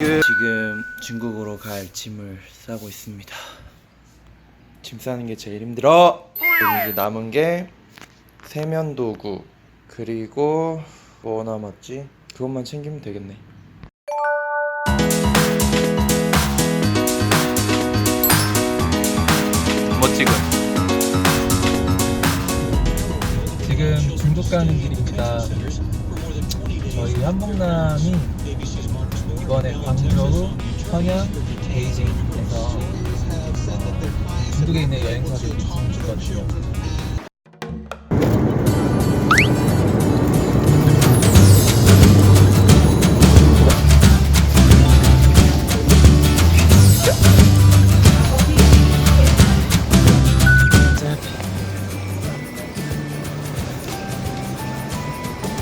지금 중국으로 갈 짐을 싸고 있습니다. 짐 싸는 게 제일 힘들어. 이제 남은 게 세면 도구 그리고 뭐 남았지? 그것만 챙기면 되겠네. 멋지군. 지금 중국 가는 길입니다. 한복남이 이번에 광저우, 평양, 베이징에서 어, 중국에 있는 여행사들 미팅이 있거든요.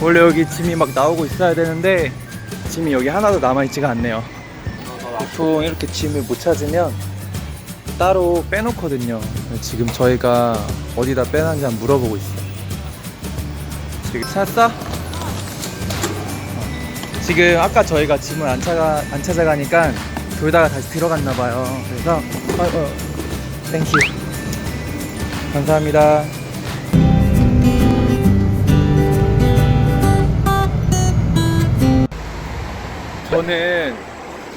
원래 여기 짐이 막 나오고 있어야 되는데 짐이 여기 하나도 남아있지가 않네요. 보통 이렇게 짐을 못 찾으면 따로 빼놓거든요. 지금 저희가 어디다 빼놨는지 한번 물어보고 있어요. 지금 찾았어? 지금 아까 저희가 짐을 안, 찾아, 안 찾아가니까 돌다가 다시 들어갔나 봐요. 그래서 어, 어, 땡큐. 감사합니다. 저는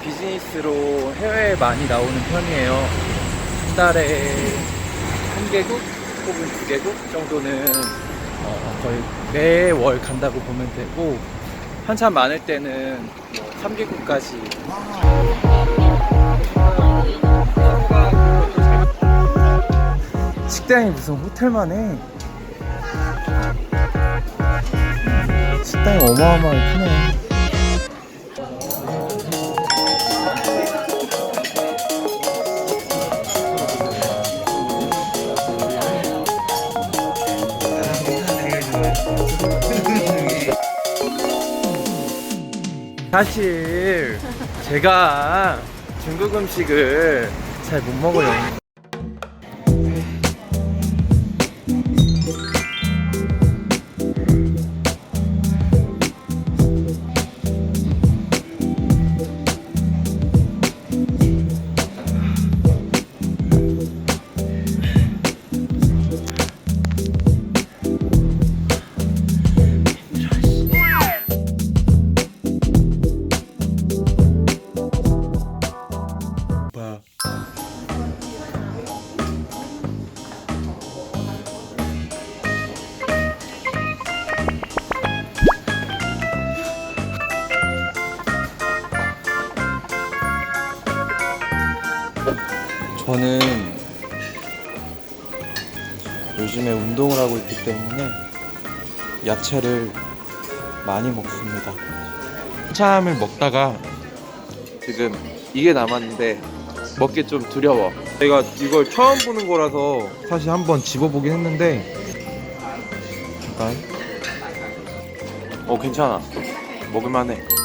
비즈니스로 해외에 많이 나오는 편이에요. 한 달에 한 개국 혹은 두 개국 정도는 어, 거의 매월 간다고 보면 되고 한참 많을 때는 뭐 3개국까지 식당이 무슨 호텔만 해. 식당이 어마어마하게 크네. 사실 제가 중국 음식을 잘 못 먹어요. 저는 요즘에 운동을 하고 있기 때문에 야채를 많이 먹습니다. 참을 먹다가 지금 이게 남았는데 먹기 좀 두려워. 제가 이걸 처음 보는 거라서 사실 한번 집어보긴 했는데 잠깐. 어 괜찮아. 먹을만해.